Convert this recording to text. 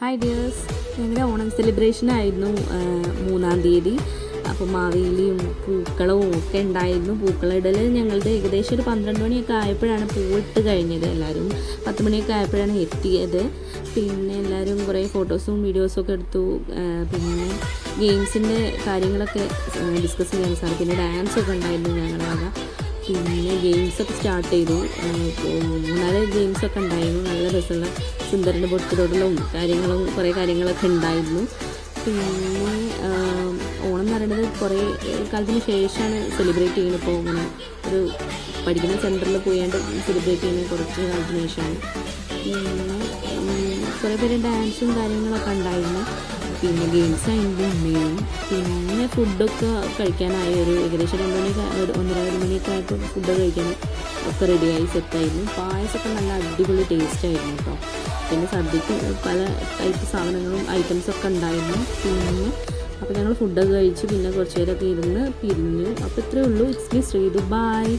Hi dears ഞങ്ങളുടെ Onam celebration ആയിരുന്നു മൂന്നാം തീയതി. അപ്പോൾ മാവേലിയും പൂക്കളവും ഒക്കെ ഉണ്ടായിരുന്നു. പൂക്കളിടൽ ഞങ്ങളുടെ ഏകദേശം ഒരു പന്ത്രണ്ട് മണിയൊക്കെ ആയപ്പോഴാണ് പൂവിട്ട് കഴിഞ്ഞത് എല്ലാവരും പത്ത് മണിയൊക്കെ ആയപ്പോഴാണ് എത്തിയത്. പിന്നെ എല്ലാവരും കുറേ ഫോട്ടോസും വീഡിയോസും ഒക്കെ എടുത്തു. പിന്നെ ഗെയിംസിന്റെ കാര്യങ്ങളൊക്കെ ഡിസ്കസ് ചെയ്യാൻ സാർ പിന്നെ ഡാൻസൊക്കെ ഉണ്ടായിരുന്നു ഞങ്ങളുടെ പിന്നെ ഗെയിംസൊക്കെ സ്റ്റാർട്ട് ചെയ്തു. മൂന്നാൽ ഗെയിംസൊക്കെ ഉണ്ടായിരുന്നു. നല്ല രസമുള്ള സുന്ദരന്റെ പൊട്ടിതൊടലും കാര്യങ്ങളും കുറേ കാര്യങ്ങളൊക്കെ ഉണ്ടായിരുന്നു. പിന്നെ ഓണം എന്ന് പറയുന്നത് കുറേ കാലത്തിന് ശേഷമാണ് സെലിബ്രേറ്റ് ചെയ്യുന്നത്. ഇപ്പോൾ ഇങ്ങനെ ഒരു പഠിക്കുന്ന സെന്ററിൽ പോയാണ്ട് സെലിബ്രേറ്റ് ചെയ്യുന്നത് കുറച്ച് കാലത്തിന് ശേഷമാണ്. പിന്നെ കുറേ പേര് ഡാൻസും കാര്യങ്ങളൊക്കെ ഉണ്ടായിരുന്നു. പിന്നെ ഗെയിംസ് ആയിരുന്നു ഉണ്ടായിരുന്നു പിന്നെ ഫുഡൊക്കെ കഴിക്കാനായി ഒരു ഏകദേശം രണ്ട് മണി ഒന്നര ഒരു മണിയൊക്കെ ആയപ്പോൾ ഫുഡ് കഴിക്കാൻ ഒക്കെ റെഡിയായി സെറ്റായിരുന്നു പായസമൊക്കെ നല്ല അടിപൊളി ടേസ്റ്റ് ആയിരുന്നു കേട്ടോ പിന്നെ സദ്യക്ക് പല ടൈപ്പ് സാധനങ്ങളും ഐറ്റംസൊക്കെ ഉണ്ടായിരുന്നു. പിന്നെ അപ്പോൾ ഞങ്ങൾ ഫുഡൊക്കെ കഴിച്ച് പിന്നെ കുറച്ച് നേരമൊക്കെ ഇരുന്ന് പിരിഞ്ഞു. അപ്പോൾ ഇത്രയേ ഉള്ളൂ. It's me Sreethu. ബൈ